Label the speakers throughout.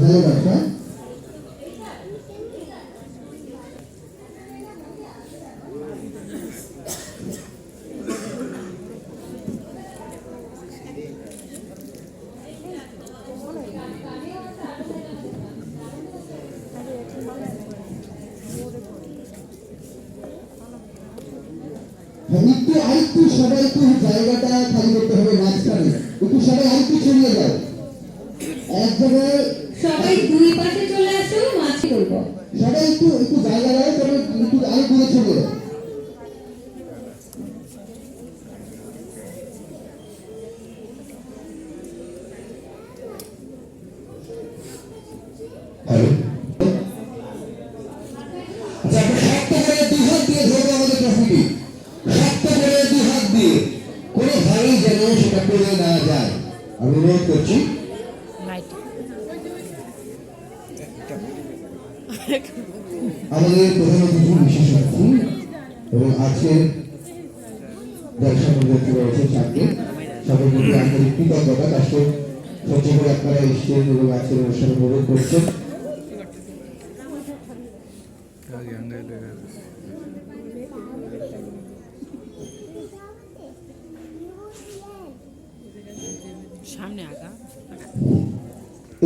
Speaker 1: ভালোবাসা হ্যাঁ, একটু আরেকটু সবাই একটু জায়গাটা খালি করতে হবে মাঝখানে একটু সবাই আরেকটু ছড়িয়ে যাও
Speaker 2: করব
Speaker 1: সবাই একটু একটু জায়গা দাও তবে একটু আরও দূরে দাও হ্যালো। আচ্ছা করে করে দিয়ে। কোনোভাবেই যেন সেটা পড়ে না যায়। আমি অনুরোধ করছি। আমাদের প্রধান অতিথি বিশেষ অতিথি এবং আজকের দর্শক রয়েছে সাথে সবাইকে আন্তরিক কৃতজ্ঞতা কাছে সত্যি করে আপনারা এসেছেন এবং আজকের অনুষ্ঠানে উপভোগ করছেন।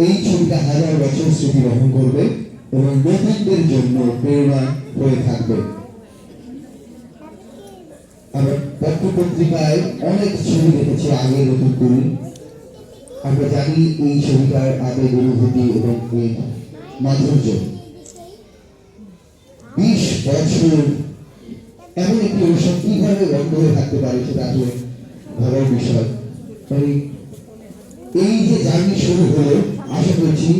Speaker 1: এই ছবিটা হাজার বছর স্মৃতি বহন করবে। এবং নতুনদের জন্য প্রেরণা হয়ে থাকবে। আমরা পত্র পত্রিকায় অনেক ছবি দেখেছি আগে নতুন করি। আমরা জানি এই ছবিটার আবেগ অনুভূতি এবং মাধুর্য। বিশ বছর এমন একটি অনুষ্ঠান কীভাবে বন্ধ হয়ে থাকতে পারে সেটা আসলে ভাবার বিষয়। মানে এই যে জার্নি শুরু হলো, আশা করছি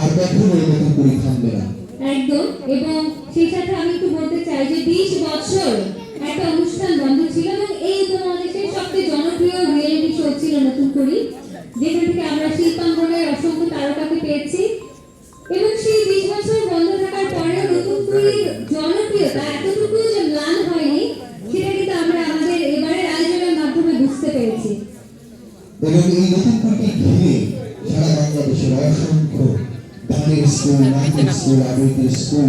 Speaker 1: আর কখনো নতুন করে থামবে না।
Speaker 2: একদম এবং সেই সাথে আমি একটু বলতে চাই যে বিশ বছর একটা অনুষ্ঠান বন্ধ ছিল এবং এই উপমহাদেশের সবচেয়ে জনপ্রিয় রিয়েলিটি শো ছিল নতুন করি যেখান থেকে আমরা শিল্পাঙ্গনের অসংখ্য তারকাকে পেয়েছি। এবং সেই বিশ বছর বন্ধ থাকার পরেও নতুন করির জনপ্রিয়তা এতটুকু যে ম্লান হয়নি সেটা কিন্তু আমরা আমাদের এবারের আয়োজনের মাধ্যমে বুঝতে পেরেছি।
Speaker 1: এবং এই নতুন কুলকে ঘিরে সারা বাংলাদেশের অসংখ্য গানের স্কুল নাচের স্কুল আবৃত্তির স্কুল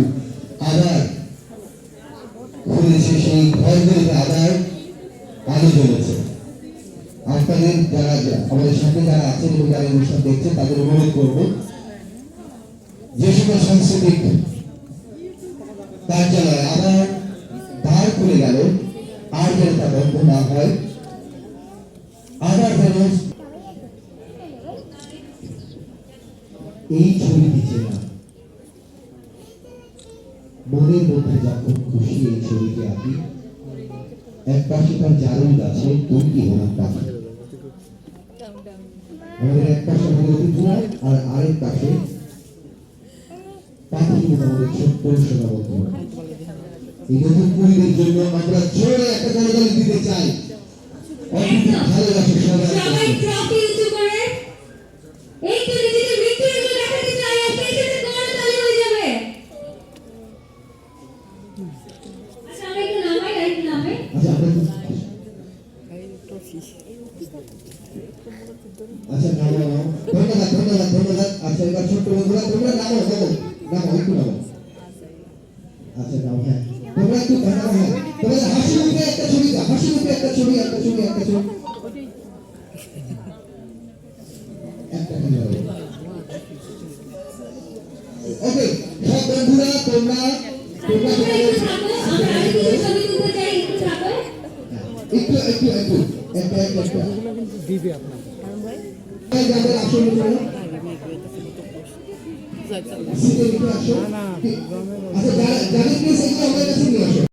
Speaker 1: আবার খুলেছে সেই ঘরগুলিতে আবার আলো জ্বলেছে আপনাদের যারা আমাদের সাথে যারা আছেন এবং যারা অনুষ্ঠান দেখছেন, তাদের অনুরোধ করব, যে সকল সাংস্কৃতিক কার্যালয়, আবার দ্বার খুলে গেল, আর যেন তা বন্ধ না হয়। আবার যেন এই ছবি দিচ্ছে না। মনের মধ্যে যখন খুশি এই ছবিটি আঁকি, এক পাশে তার জারুল গাছে দুটি হলাম পাখি আমাদের এক পাশে অতিথিরা আর আরেক পাশে পাখি আমাদের ছোট্ট এই কুড়িদের জন্য আমরা জোরে একটা করতালি দিতে চাই। অতিথি ভালোবাসে সবাই
Speaker 2: সবাই ট্রফি উঁচু করে এই তো নিজেদের মৃত্যুর দেখাতে চাই আর সেই সাথে করতালি হয়ে যাবে আচ্ছা আমরা একটু নামাই আর একটু নামাই
Speaker 1: আচ্ছা আমরা
Speaker 3: ট্রফি
Speaker 1: আচ্ছা নামো নামো ধন্যবাদ ধন্যবাদ ধন্যবাদ আচ্ছা এবার ছোট্ট বন্ধুরা তোমরা নামো নামো নামো একটু নামো আচ্ছা নাও হ্যাঁ তোমরা একটু নামো হ্যাঁ তোমাদের হাসি মুখে একটা ছবি দাও হাসি মুখে একটা ছবি একটা ছবি একটা ছবি একটা খালি হবে ওকে সব বন্ধুরা তোমরা তোমরা
Speaker 2: তোমরা
Speaker 1: তোমাদের
Speaker 2: একটু থাকো আমরা আরেকটু ছবি তুলতে চাই একটু থাকো
Speaker 1: একটু একটু একটু একটা একটা একটা।
Speaker 3: দিবে আপনার।
Speaker 1: এই যাদের আসলে
Speaker 3: না,
Speaker 1: আচ্ছা যাদের এগুলো আমাদের কাছে নিয়ে আসো।